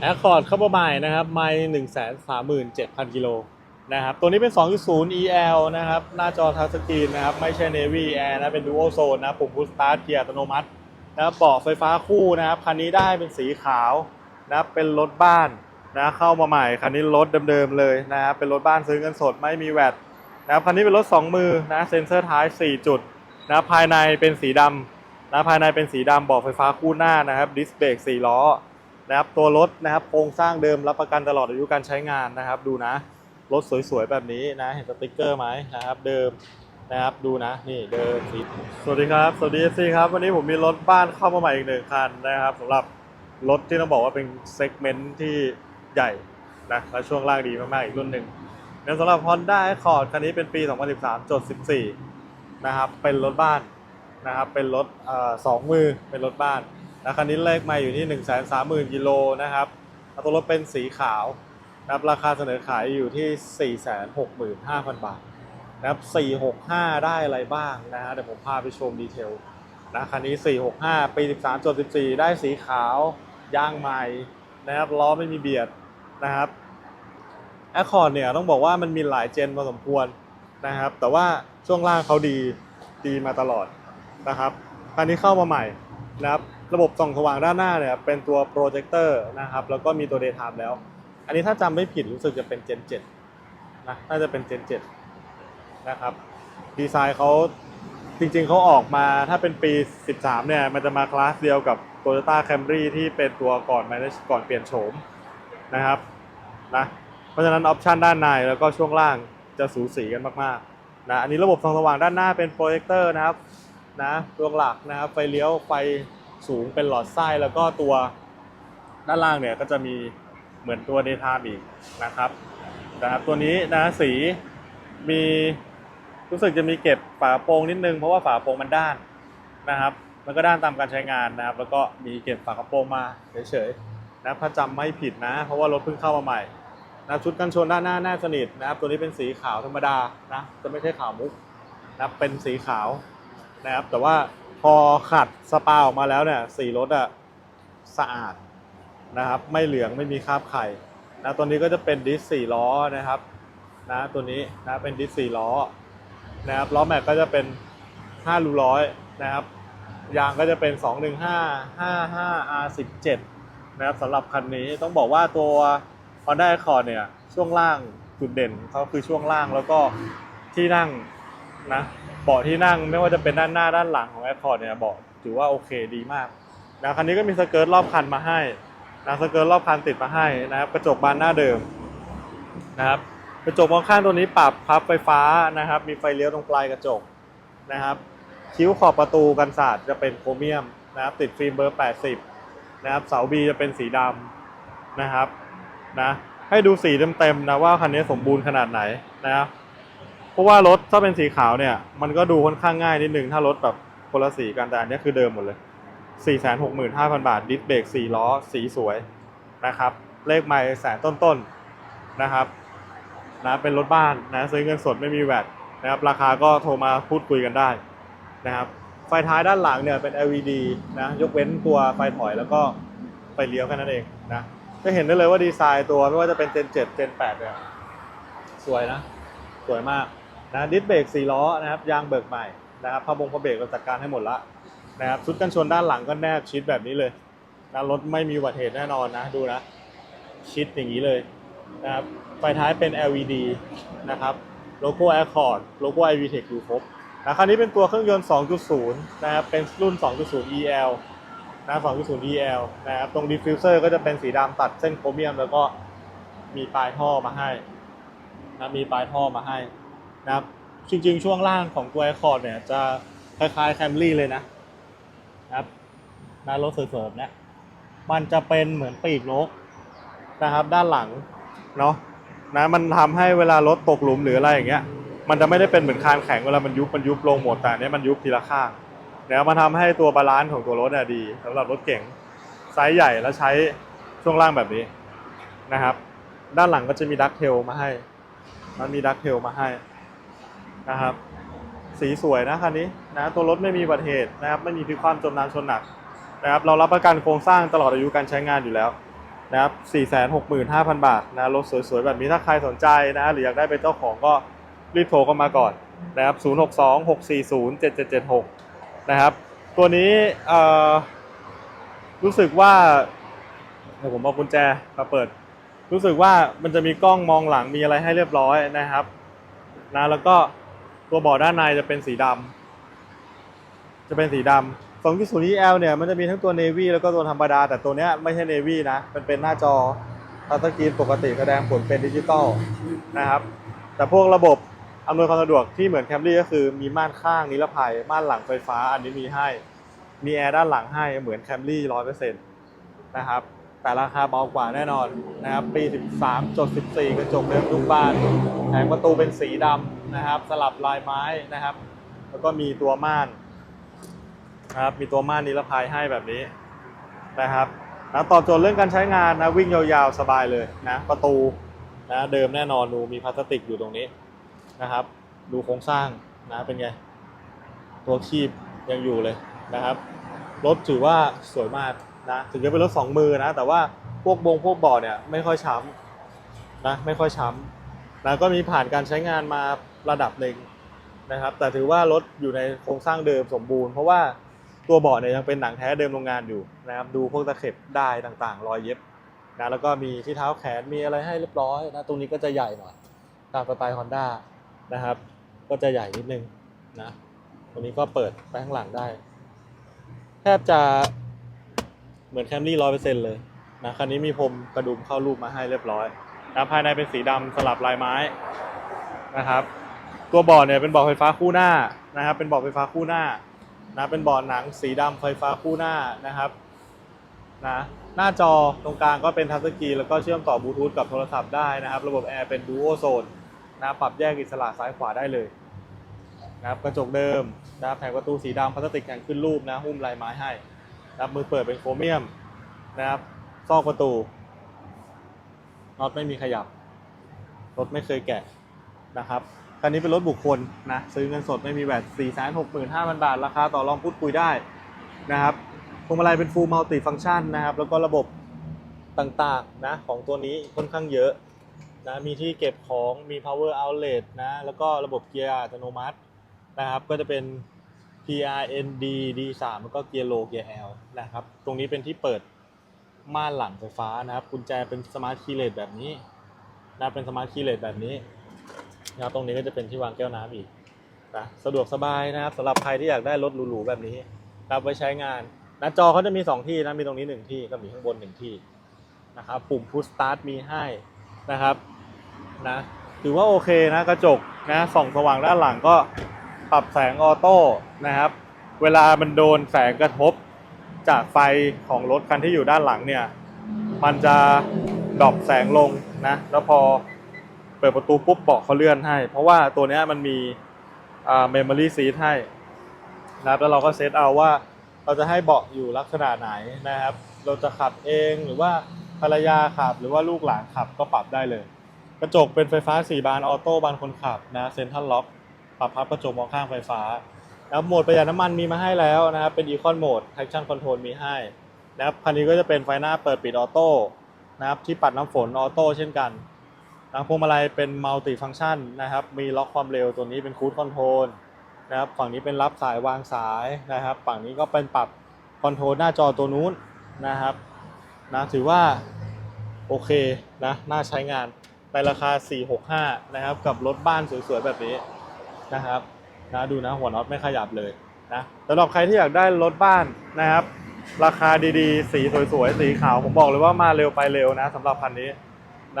แอคคอร์ดเข้ามาใหม่นะครับไม่หนึ่งแสนสามหมื่นเจ็ดพันกิโลนะครับ ตัวนี้เป็น 2.0 EL นะครับ หน้าจอทัชสกรีนนะครับ ไม่ใช่ Navy Air นะ เป็น Dual Zone นะปุ่ม Push Start เกียร์อัตโนมัตินะครับเบาะไฟฟ้าคู่นะครับ คันนี้ได้เป็นสีขาวนะครับ เป็นรถบ้านนะ เข้ามาใหม่ คันนี้รถเดิมๆเลยนะครับ เป็นรถบ้านซื้อเงินสดไม่มีแวตนะครับ คันนี้เป็นรถ 2 มือนะ เซ็นเซอร์ท้าย 4 จุดนะภายในเป็นสีดำนะ ภายในเป็นสีดำเบาะไฟฟ้าคู่หน้านะครับ ดิสเบรก4ล้อ นะครับตัวรถนะครับโครงสร้างเดิมรับประกันตลอดอายุการใช้งานนะครับ ดูนะรถสวยๆแบบนี้นะ เห็นสติกเกอร์ไหมนะครับ เดิมนะครับดูนะนี่เดิมสีสวัสดีครับสวัสดีซีครับวันนี้ผมมีรถบ้านเข้ามาใหม่อีกหนึ่งคันนะครับสำหรับรถที่ต้องบอกว่าเป็นเซกเมนต์ที่ใหญ่นะและช่วงล่างดีมากๆอีกรุ่นหนึ่งแล้วสำหรับ Honda Accord คันนี้เป็นปี 2013จด14นะครับเป็นรถบ้านนะครับเป็นรถสองมือเป็นรถบ้าน นะคันนี้เลขมาอยู่ที่ 1 3 0 0 0 0กิโลนะครับตัวรถเป็นสีขาวนะครับราคาเสนอขายอยู่ที่ 465,000 บาทนะครับ465 ได้อะไรบ้างนะฮะเดี๋ยวผมพาไปชมดีเทลนะคันนี้ 465 ปี 13จด14 ได้สีขาว ยางใหม่นะครับล้อไม่มีเบียดนะครับแอคคอร์ดเนี่ยต้องบอกว่ามันมีหลายเจนพอสมควรนะครับ แต่ว่าช่วงล่างเขาดีดีมาตลอดนะครับคันนี้เข้ามาใหม่นะครับ ระบบส่องสว่างด้านหน้าเนี่ยเป็นตัวโปรเจคเตอร์นะครับแล้วก็มีตัว Daytime แล้ว อันนี้ถ้าจำไม่ผิดรู้สึกจะเป็น Gen 7นะน่าจะเป็น Gen 7นะครับดีไซน์เขาจริงๆเขาออกมาถ้าเป็นปี 13 เนี่ย มันจะมาคลาสเดียวกับ Toyota Camry ที่เป็นตัวก่อน manage ก่อนเปลี่ยนโฉมนะครับนะเพราะฉะนั้นออปชันด้านในแล้วก็ช่วงล่างจะสูสีกันมากๆนะอันนี้ระบบส่องสว่างด้านหน้าเป็นโปรเจคเตอร์นะครับนะดวงหลักนะครับไฟเลี้ยวไฟ สูงเป็นหลอดไส้แล้วก็ตัวด้านล่างเนี่ยก็จะมีเหมือนตัว daytime อีกนะครับนะครับตัวนี้นะสีมีรู้สึกจะมีเก็บฝาโปรงนิดนึงเพราะว่าฝาโปรงมันด้านนะครับมันก็ด้านตามการใช้งานนะครับ แล้วก็มีเก็บฝากระโปรงมาเฉยๆนะถ้าจำไม่ผิดนะ เพราะว่ารถเพิ่งเข้ามาใหม่นะชุดกันชนด้านหน้าแน่สนิทนะครับ ตัวนี้เป็นสีขาวธรรมดานะจะไม่ใช่ขาวมุกนะเป็นสีขาวนะครับแต่ว่า พอขัดสปาออกมาแล้วเนี่ยสีรถอะสะอาดนะครับ ไม่เหลืองไม่มีคราบไข่นะตัวนี้ก็จะเป็นดิสสี่ล้อนะครับนะตัวนี้นะเป็นดิสสี่ล้อนะครับล้อแม็กก็จะเป็น5รูร้อยนะครับยางก็จะเป็น 215 55 R17 นะครับสำหรับคันนี้ต้องบอกว่าตัว Honda Accord เนี่ยช่วงล่างจุดเด่นเขาคือช่วงล่างแล้วก็ที่นั่งนะ บาะที่นั่งไม่ว่าจะเป็นด้านหน้าด้านหลังของ Accord เนี่ยเบาะถือว่าโอเคดีมากนะคันนี้ก็มีสเกิร์ตรอบคันมาให้นะสเกิร์ตรอบคันติดมาให้นะครับกระจกบานหน้าเดิมนะครับกระจกมองข้างตัวนี้ปรับพับไฟฟ้านะครับ มีไฟเลี้ยวตรงปลายกระจกนะครับ คิ้วขอบประตูกันศาสตร์จะเป็นโครเมียมนะครับ ติดฟิล์มเบอร์ 80 นะครับ เสาบีจะเป็นสีดำนะครับนะให้ดูสีเต็มๆนะว่าคันนี้สมบูรณ์ขนาดไหนนะครับ ราะว่ารถถ้าเป็นสีขาวเนี่ย มันก็ดูค่อนข้างง่ายนิดนึง ถ้ารถแบบคนละสีกันแต่อันนี้คือเดิมหมดเลย 465,000 บาท ดิสเบรก4ล้อ สีสวยนะครับ เลขไม่แสนต้นๆนะครับนะเป็นรถบ้านนะซื้อเงินสดไม่มีแวตนะครับราคาก็โทรมาพูดคุยกันได้นะครับไฟท้ายด้านหลังเนี่ยเป็น LED นะยกเว้นตัวไฟถอยแล้วก็ไฟเลี้ยวแค่นั้นเองนะจะเห็นได้เลยว่าดีไซน์ตัวไม่ว่าจะเป็น Gen 7 Gen 8เนี่ยสวยนะ สวยมาก นะดิสเบรก4ล้อนะครับยางเบิกใหม่นะครับผ้าบงผ้าเบรกเราจัดการให้หมดละนะครับชุดกันชนด้านหลังก็แนบชิดแบบนี้เลยนะรถไม่มีอุบัติเหตุแน่นอนนะดูนะ ชิดอย่างนี้เลยนะครับไฟท้ายเป็น LED นะครับโลโก้ Accord โลโก้ iVTEC ดูครบนะคันนี้เป็นตัวเครื่องยนต์ 2.0 นะครับเป็นรุ่น 2.0 EL นะ 2.0 EL นะครับตรงดิฟฟิวเซอร์ก็จะเป็นสีดำตัดเส้นโครเมียม แล้วก็มีปลายท่อมาให้นะมีปลายท่อมาให้ นะครับ จริงๆ ช่วงล่างของตัว Accord เนี่ยจะคล้ายๆ Camry เลยนะนะครับนะรถสวยๆแบบเนี้ยมันจะเป็นเหมือนปีกนกนะครับ ด้านหลังเนาะนะมันทำให้เวลารถตกหลุมหรืออะไรอย่างเงี้ย มันจะไม่ได้เป็นเหมือนคานแข็งเวลามันยุบมันยุบลงหมดแต่อันเนี้ยมันยุบทีละข้างเนี่ยมันทำให้ตัวบาลานซ์ของตัวรถเนี่ยดีสำหรับรถเก๋งไซส์ใหญ่แล้วใช้ช่วงล่างแบบนี้นะครับ ด้านหลังก็จะมีดักเทลมาให้ มันมีดักเทลมาให้ นะครับ สีสวยนะคันนี้นะตัวรถไม่มีบัติเหตุนะครับไม่มีพลิกคว่ำจมน้ำชนหนักนะครับเรารับประกันโครงสร้างตลอดอายุการใช้งานอยู่แล้วนะครับ 465,000 บาทนะรถสวยๆ แบบนี้ถ้าใครสนใจนะหรืออยากได้เป็นเจ้าของก็รีบโทรเข้ามาก่อนนะครับ 062-640-7776 นะครับ ตัวนี้เออรู้สึกว่าเดี๋ยวผมเอากุญแจมาเปิด รู้สึกว่ามันจะมีกล้องมองหลังมีอะไรให้เรียบร้อยนะครับนะแล้วก็ ตัวเบาะด้านในจะเป็นสีดำจะเป็นสีดำ2.0 EL เนี่ยมันจะมีทั้งตัว Navy แล้วก็ตัวธรรมดา แต่ตัวเนี้ยไม่ใช่ Navy นะมันเป็นหน้าจอทัชสกรีนปกติแสดงผลเป็นดิจิตอลนะครับ แต่พวกระบบอำนวยความสะดวกที่เหมือนแคมรี่ก็คือมีม่านข้างนิรภัย ม่านหลังไฟฟ้า อันนี้มีให้ มีแอร์ด้านหลังให้เหมือนแคมรี่ร้อยเปอร์เซ็นต์นะครับ แต่ราคาเบากว่าแน่นอนนะครับ ปี 13จด14 กระจกเดิมทุกบ้านแผงประตูเป็นสีดำ นะครับสลับลายไม้นะครับ แล้วก็มีตัวม่านนะครับมีตัวม่านนิรภัยให้แบบนี้นะครับนะตอบโจทย์เรื่องการใช้งานนะวิ่งยาวๆสบายเลยนะประตูนะเดิมแน่นอนดูมีพลาสติกอยู่ตรงนี้นะครับ ดูโครงสร้างนะเป็นไง ตัวคีบยังอยู่เลยนะครับรถถือว่าสวยมากนะถึงจะเป็นรถสองมือนะ แต่ว่าพวกบงพวกบาะเนี่ยไม่ค่อยช้ำนะไม่ค่อยช้ำ นะก็มีผ่านการใช้งานมาระดับหนึ่งนะครับ แต่ถือว่ารถอยู่ในโครงสร้างเดิมสมบูรณ์ เพราะว่าตัวเบาะเนี่ยยังเป็นหนังแท้เดิมโรงงานอยู่นะครับ ดูพวกตะเข็บได้ต่างๆ รอยเย็บนะแล้วก็มีที่เท้าแขนมีอะไรให้เรียบร้อยนะตรงนี้ก็จะใหญ่หน่อยตามสไตล์ฮอนด้านะครับ ก็จะใหญ่นิดนึงนะตรงนี้ก็เปิดไปข้างหลังได้ แทบจะเหมือนแคมรี่ร้อยเปอร์เซ็นต์เลยนะคันนี้มีพรมกระดุมเข้ารูปมาให้เรียบร้อย นะภายในเป็นสีดำสลับลายไม้นะครับ ตัวเบาะเนี่ยเป็นเบาะไฟฟ้าคู่หน้านะครับ เป็นเบาะไฟฟ้าคู่หน้านะเป็นเบาะหนังสีดำไฟฟ้าคู่หน้านะครับนะหน้าจอตรงกลางก็เป็นทัชสกรีนแล้วก็เชื่อมต่อบลูทูธกับโทรศัพท์ได้นะครับ ระบบแอร์เป็นดูโอโซนนะปรับแยกอิสระซ้ายขวาได้เลยนะครับกระจกเดิมนะครับแผงประตูสีดำพลาสติกแข็งขึ้นรูปนะหุ้มลายไม้ให้นะครับมือเปิดเป็นโครเมียมนะครับซอกประตู น็อตไม่มีขยับ รถไม่เคยแกะนะครับ คันนี้เป็นรถบุคคลนะ ซื้อเงินสดไม่มีแวด4 6 5 0 0 0 บาท ราคาต่อรองพูดคุยได้นะครับพวงมาลัยเป็น full multi function นะครับ แล้วก็ระบบต่างๆนะของตัวนี้ค่อนข้างเยอะนะ มีที่เก็บของ มี power outlet นะ แล้วก็ระบบเกียร์อัตโนมัตินะครับ ก็จะเป็น PRND D3 แล้วก็เกียร์โลเกียร์ L นะครับ ตรงนี้เป็นที่เปิด ม่านหลังไฟฟ้านะครับกุญแจเป็นสมาร์ทคีย์เลสแบบนี้นะเป็นสมาร์ทคีย์เลสแบบนี้นะครับตรงนี้ก็จะเป็นที่วางแก้วน้ำอีกนะสะดวกสบายนะครับสำหรับใครที่อยากได้รถหรูๆแบบนี้รับไว้ใช้งานนะจอเขาจะมี 2 ที่นะมีตรงนี้ 1 ที่ก็มีข้างบน 1 ที่นะครับปุ่ม push start มีให้นะครับนะถือว่าโอเคนะกระจกนะส่องสว่างด้านหลังก็ปรับแสงออโต้นะครับ เวลามันโดนแสงกระทบ จากไฟของรถคันที่อยู่ด้านหลังเนี่ย มันจะดรอปแสงลงนะ แล้วพอเปิดประตูปุ๊บเบาะเขาเลื่อนให้ เพราะว่าตัวนี้มันมีอ่า memory seat ให้นะครับแล้วเราก็เซตเอาว่าเราจะให้เบาะอยู่ลักษณะไหนนะครับ เราจะขับเองหรือว่าภรรยาขับหรือว่าลูกหลานขับก็ปรับได้เลย กระจกเป็นไฟฟ้า 4 บานออโต้บานคนขับนะเซ็นทรัลล็อกปรับพับกระจกมองข้างไฟฟ้า แล้วโหมดประหยัดน้ำมันมีมาให้แล้วนะครับ เป็น Econ Mode Traction Control มีให้นะครับคันนี้ก็จะเป็นไฟหน้าเปิดปิดออโต้นะครับที่ปัดน้ำฝนออโต้เช่นกันนะพวงมาลัยเป็นมัลติฟังชันนะครับ มีล็อกความเร็วตัวนี้เป็นคู i คอนโทรลนะครับฝั่งนี้เป็นรับสายวางสายนะครับ ฝั่งนี้ก็เป็นปรับคอนโทรลหน้าจอตัวนู้นนะครับนะถือว่าโอเคนะน่าใช้งานในราคา 465 นะครับ กับรถบ้านสวยๆ แบบนี้นะครับ นะดูนะหัวน็อตไม่ขยับเลยนะสำหรับใครที่อยากได้รถบ้านนะครับ ราคาดีๆ สีสวยๆ สีขาว ผมบอกเลยว่ามาเร็วไปเร็วนะสำหรับคันนี้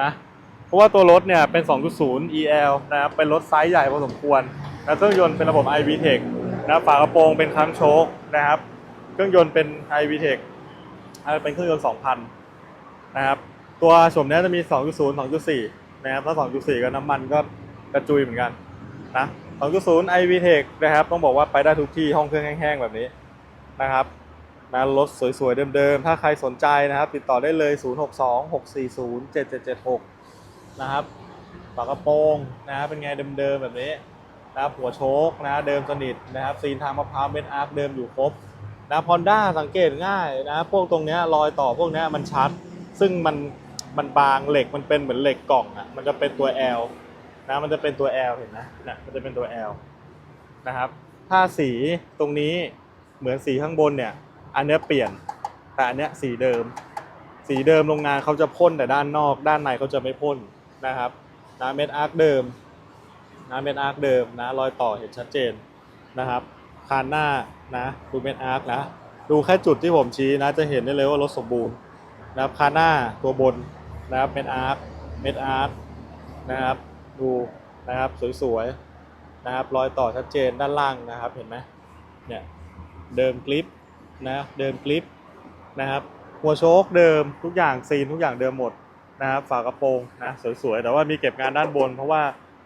นะเพราะว่าตัวรถเนี่ยเป็น 2.0 EL นะครับเป็นรถไซส์ใหญ่พอสมควรนะเครื่องยนต์เป็นระบบ iVTEC นะฝากระโปรงเป็นคัมโชคนะครับ เครื่องยนต์เป็น iVTEC เป็นเครื่องยนต์ 2,000 นะครับ ตัวโฉมเนี้ยจะมี 2.0 2.4 นะครับถ้า 2.4 ก็น้ำมันก็กระจุยเหมือนกันนะ 2.0 iVTEC นะครับ ต้องบอกว่าไปได้ทุกที่ห้องเครื่องแห้งๆ แบบนี้นะครับนะรถสวยๆ เดิมๆ ถ้าใครสนใจนะครับ ติดต่อได้เลย 062-640-7776 นะครับฝากระโปรงนะครับเป็นไงเดิมๆ แบบนี้นะครับหัวโชคนะเดิมสนิทนะครับซีนทางมะพร้าวเม็ดอาร์คเดิมอยู่ครบนะพอนด้าสังเกตง่ายนะพวกตรงเนี้ยรอยต่อพวกเนี้ยมันชัด ซึ่งมันมันบางเหล็กมันเป็นเหมือนเหล็กกล่องอะมันจะเป็นตัว L นะมันจะเป็นตัว L เห็นนะนะมันจะเป็นตัว L นะครับถ้าสีตรงนี้เหมือนสีข้างบนเนี่ย อันเนี้ยเปลี่ยน แต่อันเนี้ยสีเดิม สีเดิมโรงงานเขาจะพ่นแต่ด้านนอก ด้านในเขาจะไม่พ่นนะครับนะเม็ดอาร์คเดิมนะเม็ดอาร์คเดิมนะรอยต่อเห็นชัดเจนนะครับคานหน้านะดูเม็ดอาร์คนะดูแค่จุดที่ผมชี้นะจะเห็นได้เลยว่ารถสมบูรณ์นะครับคานหน้าตัวบนนะครับเม็ดอาร์คเม็ดอาร์คนะครับ ดูนะครับสวยๆนะครับรอยต่อชัดเจนด้านล่างนะครับเห็นไหมเนี่ยเดิมกลิปนะเดิมกลิปนะครับหัวโชคเดิมทุกอย่างซีนทุกอย่างเดิมหมดนะครับฝากระโปรงนะสวยๆแต่ว่ามีเก็บงานด้านบน เพราะว่า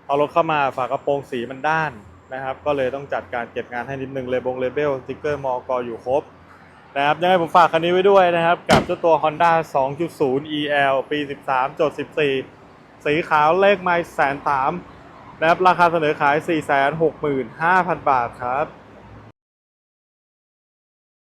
เอารถเข้ามาฝากระโปรงสีมันด้านนะครับ ก็เลยต้องจัดการเก็บงานให้นิดนึงเลยบงเลเบลสติ๊กเกอร์มอกอยู่ครบนะครับยังไงผมฝากคันนี้ไว้ด้วยนะครับ กับเจ้าตัว Honda 2.0 EL ปี 13จด14 สีขาวเลขไม้แสนสามนะครับราคาเสนอขาย 465,000 บาทครับ